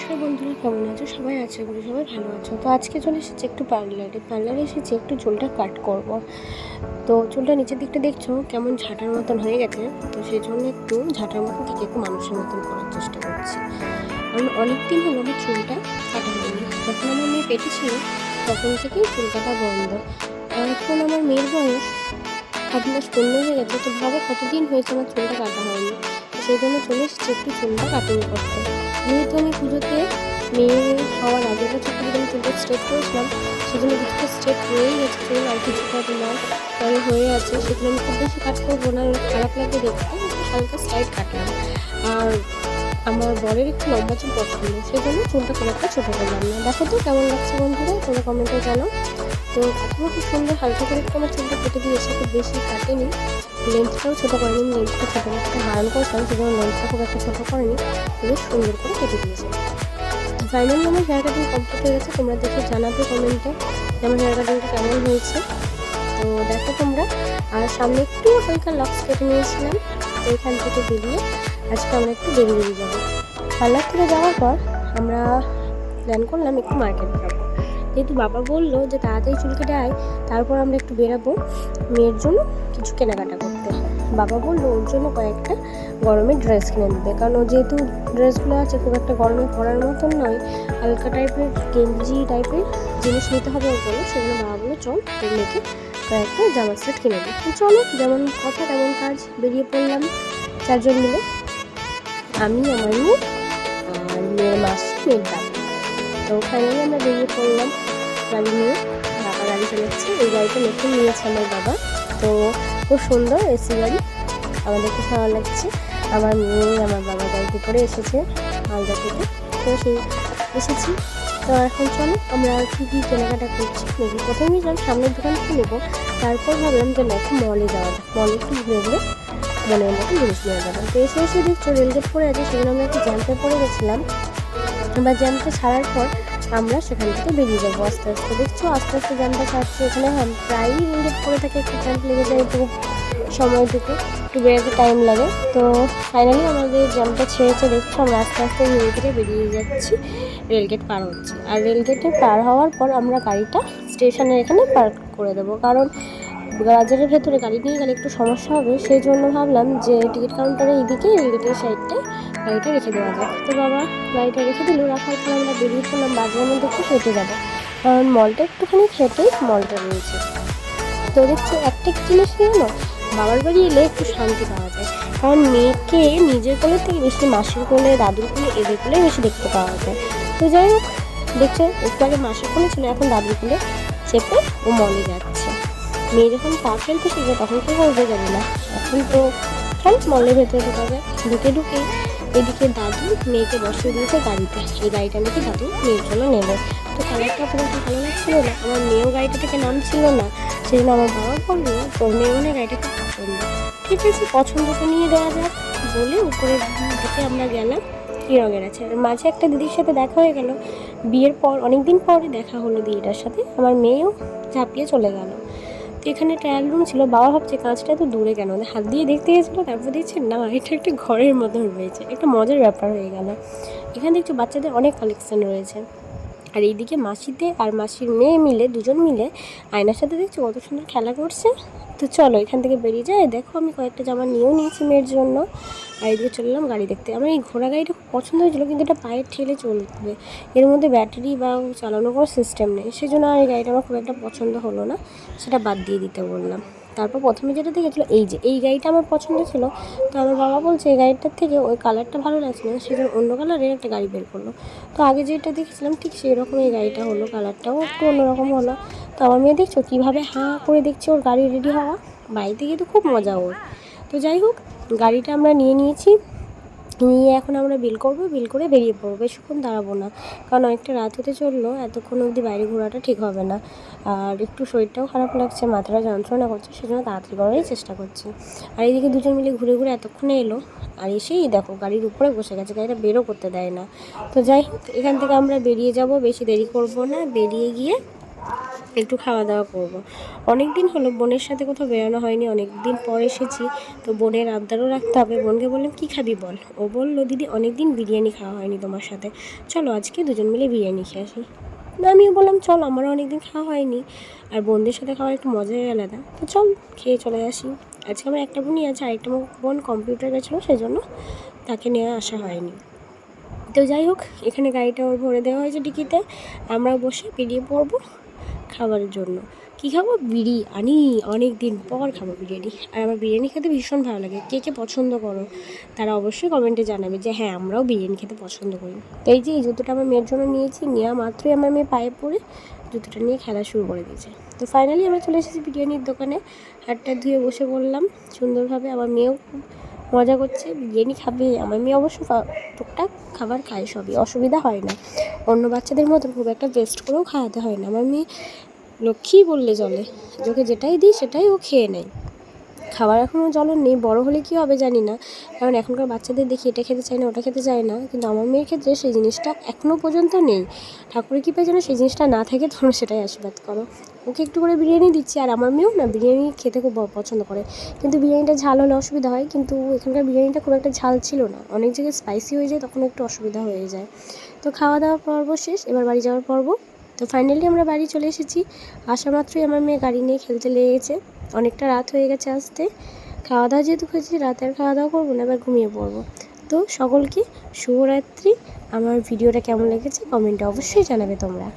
নমস্কার বন্ধুরা, কেমন আছো? সবাই আছে করি সবাই ভালো আছো। তো আজকে চলে এসেছি একটু পার্লারে। পার্লারে এসেছি, একটু চুলটা কাট করব। তো চুলটা নিচের দিকটা দেখছ, কেমন ঝাঁটার মতন হয়ে গেছে। তো সেই জন্য একটু ঝাঁটার মতন থেকে একটু মানুষের মতন করার চেষ্টা করছি। কারণ অনেক দিন হলো আমার চুলটা কাটা হয়নি। যখন আমার মেয়ে পেটে ছিল, তখন থেকেই চুল কাটা বন্ধ এখন আমার মেয়ের বয়স আট মাস পূর্ণ হয়ে গেছে, তো ভাবো কতদিন হয়েছে আমার চুলটা কাটা হয়নি। সেই জন্য চলে এসেছি একটু চুলটা কাটিং করতে। যেহেতু আমি পুজোতে মেয়ে হওয়ার আগের বছর থেকে আমি চুলটা স্ট্রেট করেছিলাম, সেজন্য কিছুটা স্ট্রেট হয়েই গেছে চুল আর কিছুটা তোমার পরে হয়ে আছে। সেগুলো আমি খুব বেশি কাট করব না খারাপ লাগবে দেখতে হালকা সাইড কাটলাম। আর আমার বরের একটু লম্বা চুল পছন্দ সেই জন্য চুলটা খুব একটা ছোটো করলাম না। দেখো তো কেমন লাগছে বন্ধুরা, তোমরা কমেন্টে জানো তো খুব সুন্দর হালকা করে একটু আমার চুলটা কেটে দিয়েছে, খুব বেশি কাটেনি। লেন্থটাও ছোটো করেনি লেন্থটা ছোটো করতে বারণ করতাম সেজন্য লেন্থটা খুব একটা ছোটো করেনি খুবই সুন্দর করে কেটে দিয়েছে ফাইনালি আমার হেয়ার কাটিং কমপ্লিট হয়ে গেছে, তোমরা দেখে জানাবে কমেন্টে যে আমার হেয়ার কাটিংটা কেমন হয়েছে। তো দেখো তোমরা, আর সামনে একটু হালকা লক্স কেটে নিয়েছিলাম, তো এখান থেকে বেরিয়ে আজকে আমরা একটু বেরিয়ে বেরিয়ে যাব। পার্লার থেকে যাওয়ার পর আমরা প্ল্যান করলাম একটু মার্কেট যাব। যেহেতু বাবা বলল যে তাড়াতাড়ি চুল কেটে আয়, তারপর আমরা একটু বেরাবো, মেয়ের জন্য কিছু কেনাকাটা করতে বাবা বলল, ওর জন্য কয়েকটা গরমের ড্রেস কিনে দিতে কারণ ও যেহেতু ড্রেসগুলো আছে, খুব একটা গরমে পরার মতন নয়, হালকা টাইপের গেঞ্জি টাইপের জিনিস নিতে হবে ওর জন্য। সেগুলো বাবা বলল, চল, তোর মেয়েকে কয়েকটা জামা সেট কিনে দিই তো চলো, যেমন কথা তেমন কাজ বেরিয়ে পড়লাম চারজন মিলে। আমি, আমার মেয়ে, আর মেয়ের মাসি, মেয়ের তো ফাইনালি আমরা বেরিয়ে পড়লাম। গাড়ি নিয়ে বাবা গাড়ি চালাচ্ছে, এই গাড়িটা নতুন নিয়েছে আমার বাবা। তো খুব সুন্দর এসি গাড়ি। আমাদের খুব ভালো লাগছে। আমার মেয়ে, আমার বাবা গাড়িতে করে এসেছে মালদা থেকে। তো সেই এসেছি। তো এখন চলো, আমরা কী কী কেনাকাটা করছি দেখি। প্রথমেই যাম সামনের দোকান থেকে নেব। তারপর ভাবলাম যে না মলে যাওয়া মলে একটু ঘুরে ঘুরে মনের মতো জিনিস নেওয়া যাবে। তো এসে এসে দেখছ রেলগেট পড়ে আছে, সেগুলো আমরা একটু জ্যাম্পে পড়ে গেছিলাম। আমরা জ্যামটা ছাড়ার পর আমরা সেখান থেকে বেরিয়ে যাব। আস্তে আস্তে দেখছ, আস্তে আস্তে জ্যামটা ছাড়ছি এখানে হ্যাঁ প্রায়ই রেলগেট পড়ে থাকে একটু জ্যাম্প লেগে যায়, একটু সময়টুকু একটু বেরোতে টাইম লাগে। তো ফাইনালি আমাদের জ্যামটা ছেড়েছে, দেখছ, আমরা আস্তে আস্তে রেলগেটে বেরিয়ে যাচ্ছি রেলগেট পার হচ্ছে। আর রেলগেটে পার হওয়ার পর আমরা গাড়িটা স্টেশনের এখানে পার্ক করে দেবো। কারণ বাজারের ভেতরে গাড়ি নিয়ে গেলে একটু সমস্যা হবে। সেই জন্য ভাবলাম যে টিকিট কাউন্টারের এইদিকে রেলগেটের সাইডটায় গাড়িটা রেখে দেওয়া যাক। তো বাবা, গাড়িটা রেখে দিল রাখার পর আমরা বেরিয়ে পড়লাম, বাজারের মধ্যে একটু হেঁটে যাব। কারণ মলটা একটুখানি হেঁটেই মলটা রয়েছে। তো দেখছি একটা জিনিস নিয়ে না, বাবার বাড়ি এলে একটু শান্তি পাওয়া যায়। কারণ মেয়েকে নিজের কোলের থেকে বেশি, মাসির কোলে, দাদুর কোলে, এদের কোলে বেশি দেখতে পাওয়া যায়। তো যাই হোক, দেখছে একটু আগে মাসির কোলে ছিল, এখন দাদুর কোলে চেপে ও মলে যাচ্ছে। মেয়ে যখন পা ফেলতে শিখবে, তখন কী করবে জানি না। এখন তো, চল মলের ভেতরে ঢুকে ঢুকে এদিকে দাদু মেয়েকে বসিয়ে দিয়েছে গাড়িতে। এই গাড়িটা নাকি দাদু মেয়ের জন্য নেবে। তো কালারটা পুরো একটা ভালো লাগছিল না। আমার মেয়েও গাড়িটা থেকে নামছিল না। সেই জন্য আমার বাবা বলল, তোর মেয়ে মনে হয় গাড়িটা খুব পছন্দ। ঠিক আছে পছন্দ তো নিয়ে দেওয়া যাক। বলে উপরের দিকে আমরা গেলাম কী রঙের আছে আর মাঝে একটা দিদির সাথে দেখা হয়ে গেল। বিয়ের পর অনেক দিন পরে দেখা হলো দিদিটার সাথে। আমার মেয়েও ঝাঁপিয়ে চলে গেল। তো এখানে ট্রায়াল রুম ছিল, বাবা ভাবছে কাঁচটা এত দূরে কেন? হাত দিয়ে দেখতে গেছিল, তারপর দেখছে না, এটা একটা ঘরের মতন রয়েছে। একটা মজার ব্যাপার হয়ে গেল। এখানে দেখছ বাচ্চাদের অনেক কালেকশন রয়েছে। আর এইদিকে মাসিতে আর মাসির মেয়ে মিলে, দুজন মিলে আয়নার সাথে দেখছ কত সুন্দর খেলা করছে। তো চলো এখান থেকে বেরিয়ে যায় দেখো আমি কয়েকটা জামা নিয়েও নিয়েছি মেয়ের জন্য। আর এদিকে চললাম গাড়ি দেখতে। আমার এই ঘোড়া গাড়িটা খুব পছন্দ হয়েছিল, কিন্তু এটা পায়ের ঠেলে চলবে। এর মধ্যে ব্যাটারি বা চালানোর কোনো সিস্টেম নেই। সেই জন্য আর এই গাড়িটা আমার খুব একটা পছন্দ হলো না। সেটা বাদ দিয়ে দিতে বললাম। তারপর প্রথমে যেটা দেখেছিলো, এই যে, এই গাড়িটা আমার পছন্দ ছিল। তো আমার বাবা বলছে, এই গাড়িটার থেকে ওই কালারটা ভালো লাগছে না। সেই জন্য অন্য কালারের একটা গাড়ি বের করল। তো আগে যেটা দেখেছিলাম, ঠিক সেই রকম এই গাড়িটা হলো। কালারটাও একটু অন্যরকম হলো। তো আমার মেয়ে দেখছ, কীভাবে হাঁ করে দেখছে ওর গাড়ি রেডি হওয়া? বাড়িতে গিয়ে তো খুব মজা ওর। তো যাই হোক, গাড়িটা আমরা নিয়ে নিয়েছি। নিয়ে এখন আমরা বিল করব বিল করে বেরিয়ে পড়ব। বেশিক্ষণ দাঁড়াবো না। কারণ অনেকটা রাত হতে চলল, এতক্ষণ অবধি বাইরে ঘোরাটা ঠিক হবে না। আর একটু শরীরটাও খারাপ লাগছে, মাথাটা যন্ত্রণা করছে, সেজন্য তাড়াতাড়ি করারই চেষ্টা করছি। আর এইদিকে দুজন মিলে ঘুরে ঘুরে এতক্ষণে এলো। আর এসেই দেখো, গাড়ির উপরে বসে গেছে, গাড়িটা বেরো করতে দেয় না। তো যাই হোক, এখান থেকে আমরা বেরিয়ে যাব, বেশি দেরি করব না। বেরিয়ে গিয়ে একটু খাওয়া দাওয়া করব। অনেক দিন হলো, বোনের সাথে কোথাও বেরোনো হয়নি অনেক দিন পর এসেছি। তো বোনের আবদারও রাখতে হবে। বোনকে বললাম, কী খাবি বল? ও বলল, দিদি অনেক দিন বিরিয়ানি খাওয়া হয়নি তোমার সাথে। চলো আজকে দুজন মিলে বিরিয়ানি খেয়ে আসি। আমিও বললাম, চল, আমারও অনেক দিন খাওয়া হয়নি। আর বোনদের সাথে খাওয়ার একটু মজাই আলাদা। তো চল, খেয়ে চলে আসি। আজকে আমার একটা বোনই আছে, আরেকটা বোন কম্পিউটার গেছিল সেই জন্য তাকে নিয়ে আসা হয়নি। তো যাই হোক, এখানে গাড়িটা ওর ভরে দেওয়া হয়েছে ডিকিতে। আমরা বসে বেরিয়ে পড়ব। খাবারের জন্য। কী খাব? বিরিয়ানি অনেক দিন পর খাব বিরিয়ানি। আর আমার বিরিয়ানি খেতে ভীষণ ভালো লাগে। কে কে পছন্দ করো, তারা অবশ্যই কমেন্টে জানাবে যে হ্যাঁ আমরাও বিরিয়ানি খেতে পছন্দ করি। তো এই যে, এই জুতোটা আমার মেয়ের জন্য নিয়েছি। নেওয়া মাত্রই আমার মেয়ে পায়ে পড়ে জুতোটা নিয়ে খেলা শুরু করে দিয়েছে। তো ফাইনালি আমরা চলে এসেছি বিরিয়ানির দোকানে। হাতটা ধুয়ে বসে পড়লাম। সুন্দরভাবে আমার মেয়েও খুব মজা করছে, বিরিয়ানি খাবে। আমার মেয়ে অবশ্য টুকটাক খাবার খায় সবই, অসুবিধা হয় না। অন্য বাচ্চাদের মতো খুব একটা টেস্ট করেও খাওয়াতে হয় না। আমার মেয়ে লক্ষ্মী বললে চলে ওকে যেটাই দিই সেটাই ও খেয়ে নেয়। খাবার এখনও জ্বলন নেই, বড় হলে কী হবে জানি না। কারণ এখনকার বাচ্চাদের দেখি এটা খেতে চায় না, ওটা খেতে চায় না। কিন্তু আমার মেয়ের ক্ষেত্রে সেই জিনিসটা এখনও পর্যন্ত নেই। ঠাকুরের কৃপায় যেন সেই জিনিসটা না থাকে, তোমরা সেটাই আশীর্বাদ করো। ওকে একটু করে বিরিয়ানি দিচ্ছি, আর আমার মেয়েও না বিরিয়ানি খেতে খুব পছন্দ করে। কিন্তু বিরিয়ানিটা ঝাল হলে অসুবিধা হয়, কিন্তু এখানকার বিরিয়ানিটা খুব একটা ঝাল ছিল না। অনেক জায়গায় স্পাইসি হয়ে যায়, তখন একটু অসুবিধা হয়ে যায়। তো খাওয়া দাওয়া পর্ব শেষ, এবার বাড়ি যাওয়ার পর্ব। তো ফাইনালি আমরা বাড়ি চলে এসেছি। আসা মাত্রই আমার মেয়ে গাড়ি নিয়ে খেলতে লেগেছে। অনেকটা রাত হয়ে গেছে আসতে। খাওয়া দাওয়া যেহেতু হয়েছে, রাতে আর খাওয়া দাওয়া করব না, এবার ঘুমিয়ে পড়ব। তো সকলকে শুভরাত্রি। আমার ভিডিওটা কেমন লেগেছে কমেন্টে অবশ্যই জানাবে তোমরা।